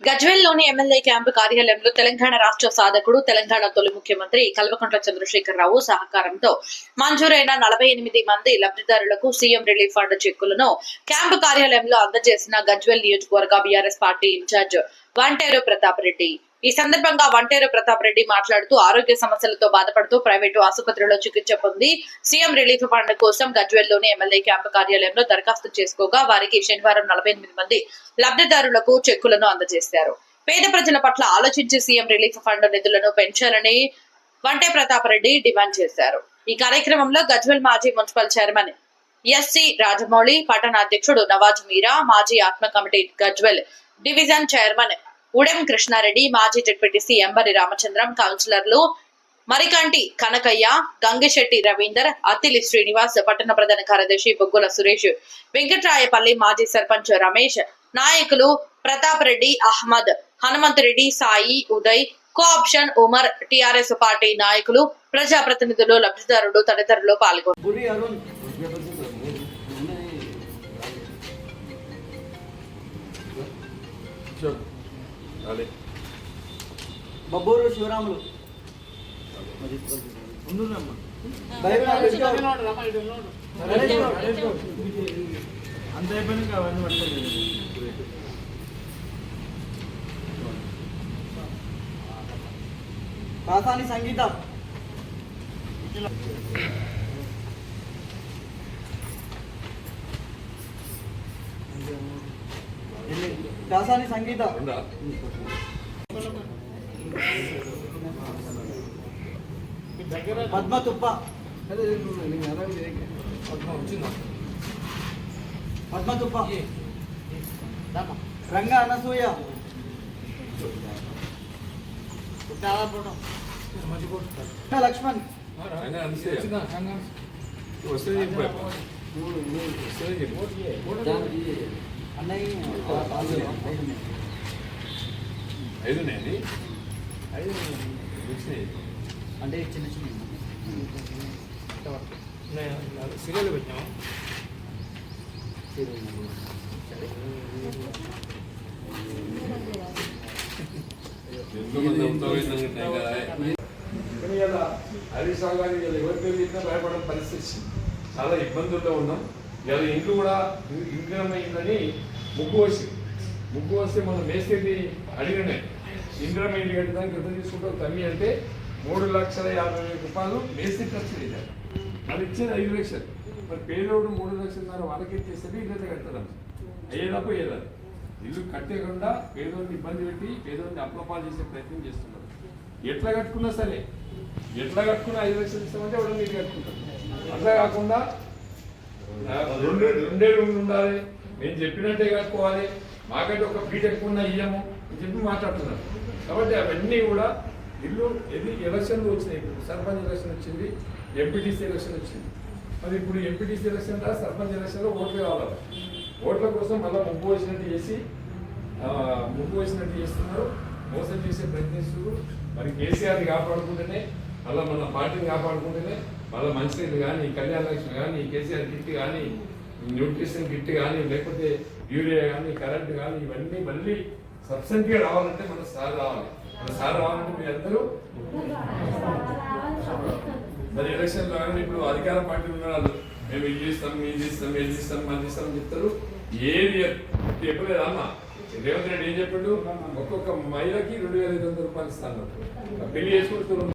గజ్వేల్లోని MLA camp కార్యాలయంలో తెలంగాణ రాష్ట్ర సాధకుడు తెలంగాణ తొలి ముఖ్యమంత్రి కల్వకుంట్ల చంద్రశేఖరరావు సహకారంతో మంజూరైన నలభై ఎనిమిది మంది లబ్ధిదారులకు సీఎం రిలీఫ్ ఫండ్ చెక్కులను క్యాంపు కార్యాలయంలో అందజేసిన గజ్వేల్ నియోజకవర్గ BRS party incharge Vanteru Pratap Reddy ఈ సందర్భంగా వంటేరు ప్రతాప్ రెడ్డి మాట్లాడుతూ ఆరోగ్య సమస్యలతో బాధపడుతూ ప్రైవేటు ఆసుపత్రిలో చికిత్స పొంది సీఎం రిలీఫ్ ఫండ్ కోసం గజ్వేల్లోని ఎమ్మెల్యే క్యాంపు కార్యాలయంలో దరఖాస్తు చేసుకోగా వారికి శనివారం నలభై ఎనిమిది మంది లబ్ధిదారులకు చెక్కులను అందజేశారు. పేద ప్రజల పట్ల ఆలోచించి సీఎం రిలీఫ్ ఫండ్ నిధులను పెంచాలని వంటే ప్రతాప్ రెడ్డి డిమాండ్ చేశారు. ఈ కార్యక్రమంలో గజ్వెల్ మాజీ మున్సిపల్ చైర్మన్ ఎస్సి రాజమౌళి పట్టణ అధ్యక్షుడు నవాజ్ మీరా మాజీ ఆత్మ committee Gajwel division chairman Udem Krishnareddy మాజీ జడ్పీటీసీ ఎంబరి రామచంద్రం కౌన్సిలర్లు మరికంటి కనకయ్య గంగిశెట్టి రవీందర్ అత్తిలి శ్రీనివాస్ పట్టణ ప్రధాన కార్యదర్శి బొగ్గుల సురేష్ వెంకట్రాయపల్లి మాజీ సర్పంచ్ రమేష్ నాయకులు Pratap Reddy Ahmed Hanumanthreddy Sai Uday cooption Umar TRS party నాయకులు ప్రజాప్రతినిధులు లబ్ధిదారులు తదితరులు పాల్గొన్నారు. అరుణ్. బబ్బూరు శివరాములు. అంత అయిపోయినాక అవన్నీ పట్టుకోలేదు. కాసాని సంగీత. కాసాని సంగీత. పద్మ తుప్ప. పద్మ తుప్ప. రంగ అనసూయ. లక్ష్మణ్. ఆయన అంటే చిన్న చిన్న సీరియల్ పెట్టాము హరీష్ రావు గారు ఎవరి పేరు చెప్పినా భయపడడం పరిస్థితి. చాలా ఇబ్బందుల్లో ఉన్నాం. ఇలా ఇంట్లో కూడా ఇంద్రమైందని అయిందని ముగ్గు వచ్చి ముగ్గు వస్తే మనం మేస్త్రి అడిగినే ఇంక్రమ్ అయింది కట్టడానికి ఎంత తీసుకుంటావు తమ్మి అంటే మూడు లక్షల యాభై వేల రూపాయలు మేస్త్రి ఖర్చు చేశారు అది ఇచ్చేది ఐదు లక్షలు. మరి పేదోడు మూడు లక్షలన్నర వాళ్ళకి ఇచ్చేస్తే ఇల్లు కడతారు అయ్యేదా పోయేదా ఇల్లు కట్టకుండా పేదోడిని ఇబ్బంది పెట్టి పేదోడిని అప్లపాలు చేసే ప్రయత్నం చేస్తున్నారు. ఎట్లా కట్టుకున్నా సరే ఎట్లా కట్టుకున్నా ఐదు లక్షలు ఇస్తామంటే ఎవడో మీరు కట్టుకుంటారు అట్లా కాకుండా రెండు రెండే రూమ్లు ఉండాలి. మేము చెప్పినట్టే కట్టుకోవాలి. మాకంటే ఒక ఫీట్ ఎక్కువ ఉన్నా ఇయ్యము అని చెప్పి మాట్లాడుతున్నారు. కాబట్టి అవన్నీ కూడా ఇల్లు ఎన్ని ఎలక్షన్లు వచ్చినాయి ఇప్పుడు? సర్పంచ్ ఎలక్షన్ వచ్చింది ఎంపీటీసీ ఎలక్షన్ వచ్చింది. మరి ఇప్పుడు ఎంపీటీసీ ఎలక్షన్ రా సర్పంచ్ ఎలక్షన్లో ఓట్లు కావాలి. ఓట్ల కోసం మళ్ళీ ముగ్గు వచ్చినట్టు చేసి ముగ్గు వచ్చినట్టు చేస్తున్నారు. మోసం చేసే ప్రయత్నిస్తున్నారు. మరి కేసీఆర్ని కాపాడుకుంటేనే మళ్ళీ మన పార్టీని కాపాడుకుంటేనే మళ్ళీ మంచినీళ్ళు కానీ కళ్యాణ లక్ష్మి కానీ కేసీఆర్ కిట్ కానీ న్యూట్రిషన్ కిట్ కానీ లేకపోతే యూరియా కానీ కరెంట్ కానీ ఇవన్నీ మళ్ళీ సబ్సిడీగా రావాలంటే మన సార్ రావాలి. మన సార్ రావాలంటే మీరు అందరూ మరి ఎలక్షన్లో కానీ ఇప్పుడు అధికార పార్టీ ఉన్నారు. మేము ఇది చేస్తాం ఇది చేస్తాం ఇది చేస్తాం అది చేస్తాం చెప్తారు. ఏది చెప్పలేదు అమ్మ. రేవంత్ రెడ్డి ఏం చెప్పాడు? ఒక్కొక్క మహిళకి రెండు వేల ఐదు వందల రూపాయలు ఇస్తాను. పెళ్ళి చేసుకుంటున్నారు